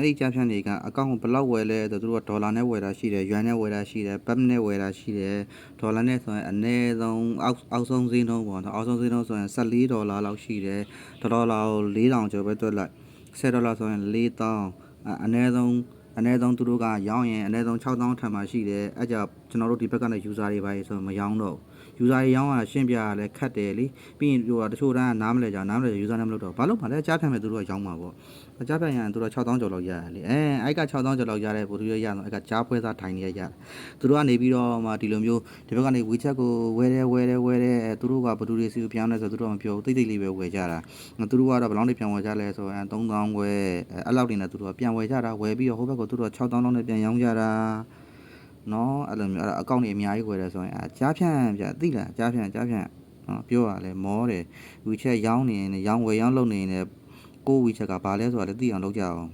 အဲ့ဒီကြားဖြန့်တွေကအကောင့်ကိုဘယ်လောက်ဝယ်လဲဆိုတော့သူတို့ကဒေါ်လာနဲ့ဝယ်တာရှိတယ်ယွမ်နဲ့ဝယ်တာရှိတယ်ဘတ်နဲ့ဝယ်တာရှိတယ်ဒေါ်လာနဲ့ဆိုရင်အနည်းဆုံးအောက်အောက်ဆုံးဈေးနှုန်းပေါ့နော်အောက်ဆုံးဈေးနှုန်းဆိုရင်14ဒေါ်လာလောက်ရှိတယ်ဒေါ်လာကို4000ကျော်ပဲတွက်လိုက်10ဒေါ်လာဆိုရင်4000အအနည်းဆုံး အနည်းဆုံးသူတို့ကရောင်းရင်အနည်းဆုံး6000ထံမှာရှိတယ်အဲ့ကြောင့်ကျွန်တော်တို့ဒီဘက်ကနေ user တွေပါဆိုရင်မရောင်းတော့ဘူး user တွေရောင်းရတာရှင်းပြရလဲခက်တယ်လीပြီးရင်ပြောတာတချို့တန်းကနားမလဲကြနားမလဲ user နားမလို့တော့ဘာလို့မှလဲကြားခံမဲ့သူတို့ကရောင်းမှာပေါ့ကြားခံရရင်သူတို့6000ကျော်လောက်ရတယ်လीအဲအဲ့က6000ကျော်လောက်ရတဲ့ပို့သူရရတော့အဲ့ကကြားပွဲစားထိုင်နေရရတယ်သူတို့ကနေပြီးတော့မှဒီလိုမျိုးဒီဘက်ကနေ WeChat ကိုဝယ်တယ်ဝယ်တယ်ဝယ်တယ်အဲ သူတို့ကဘယ်သူတွေစီကိုပြောင်းလဲဆိုသူတို့ကမပြောဘူးတိတ်တိတ်လေးပဲဝယ်ကြတာသူတို့ကတော့ဘယ်လောက်တွေပြန်ဝယ်ကြလဲဆိုရင်3000ခွဲအဲအဲ့လောက်တွေနဲ့သူတို့ကပြန်ဝယ်ကြတာဝယ်ပြီးတော့ဟိုဘက်ကိုသူတို့က6000လောက်နဲ့ပြန်ရောင်းကြတာနော်အဲ့လိုမျိုးအဲ့ဒါအကောင့်တွေအများကြီးဝယ်တယ်ဆိုရင်အဲကြားဖြန့်ပြသိလားကြားဖြန့်ကြားဖြန့်နော်ပြောရလဲမောတယ် WeChat ရောင်းနေရင်လည်းရောင်းဝယ်ရောင်းလုပ်နေရင်လည်းကို WeChat ကဘာလဲဆိုတာလည်းသိအောင်လုပ်ကြအောင်